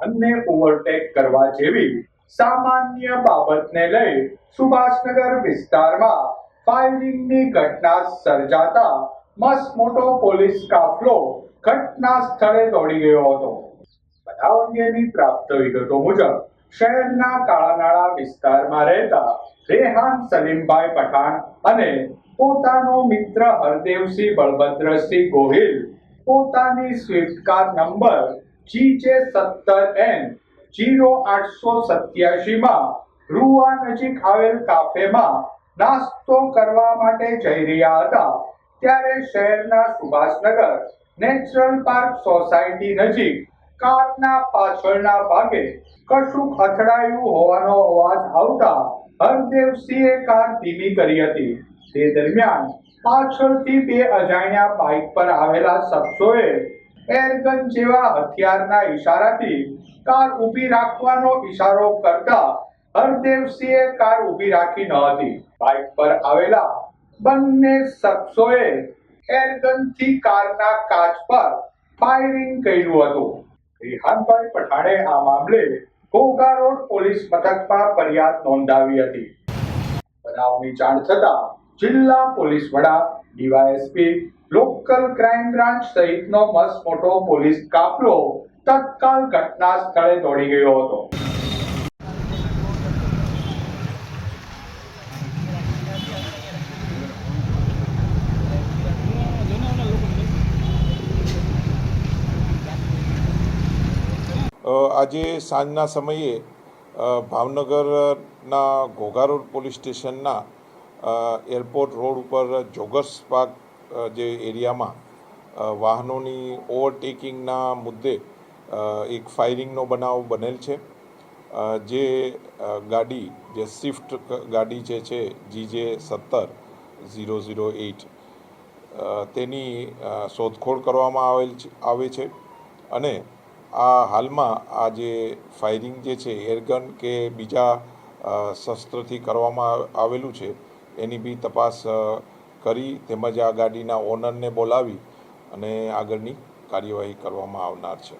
વાહનને ઓવરટેક કરવા જેવી સામાન્ય બાબતને લઈ સુભાષનગર વિસ્તારમાં ફાયરિંગની ઘટના સર્જાતા મસ્ત પોલીસ કાફલો ઘટના સ્થળે દોડી ગયો હતો. બનાવ અંગેની પ્રાપ્ત વિગતો મુજબ, શહેરના કાળાનાળા વિસ્તારમાં રહેતા રેહાન સલીમભાઈ પઠાણ અને પોતાનો મિત્ર હરદેવસિંહ બળભદ્રસિંહ ગોહિલ પોતાની સ્વિફ્ટ કાર નંબર જીજે સત્તર એન જીરો આઠસો સત્યાસીમાં રૂવા નજીક આવેલ કાફેમાં નાસ્તો કરવા માટે જઈ રહ્યા હતા. ત્યારે શહેરના સુભાષનગર નેચરલ પાર્ક સોસાયટી નજીક કારના પાછળના ભાગે કશુંક અથડાયું હોવાનો અવાજ આવતા હરદેવસિંહે કાર ધીમી કરી હતી. તે દરમિયાન પાછળથી બે અજાણ્યા બાઇક પર આવેલા શખ્સોએ એરગન જેવા હથિયારના ઈશારાથી કાર ઊભી રાખવાનો ઈશારો કરતા હરદેવસિંહે કાર ઊભી રાખી ન હતી. બાઇક પર આવેલા બંને શખ્સોએ એરગનથી કારના કાચ પર ફાયરિંગ કર્યું હતું. રિહાનભાઈ પઠાણે આ મામલે ઘોઘા રોડ પોલીસ મથકમાં ફરિયાદ નોંધાવી હતી. બનાવની જાણ થતાં જિલ્લા પોલીસ વડા, ડીવાયએસપી, લોકલ ક્રાઇમ બ્રાન્ચ સહિતનો મસ્ત મોટો પોલીસ કાફલો તત્કાલ ઘટના સ્થળે દોડી ગયો હતો. આજે સાંજના સમયે ભાવનગરના ઘોઘા રોડ પોલીસ સ્ટેશનના એરપોર્ટ રોડ ઉપર જોગર્સ પાર્ક જે એરિયામાં વાહનોની ઓવરટેકિંગના મુદ્દે એક ફાયરિંગનો બનાવ બનેલ છે. જે ગાડી, જે સ્વિફ્ટ ગાડી જે છે જીજે સત્તર ઝીરો ઝીરો એઇટ તેની શોધખોળ કરવામાં આવેલ આવે છે. અને આ હાલમાં આ જે ફાયરિંગ જે છે, એરગન કે બીજા શસ્ત્રથી કરવામાં આવેલું છે એની બી તપાસ કરી તેમજ આ ગાડીના ઓનરને બોલાવી અને આગળની કાર્યવાહી કરવામાં આવનાર છે.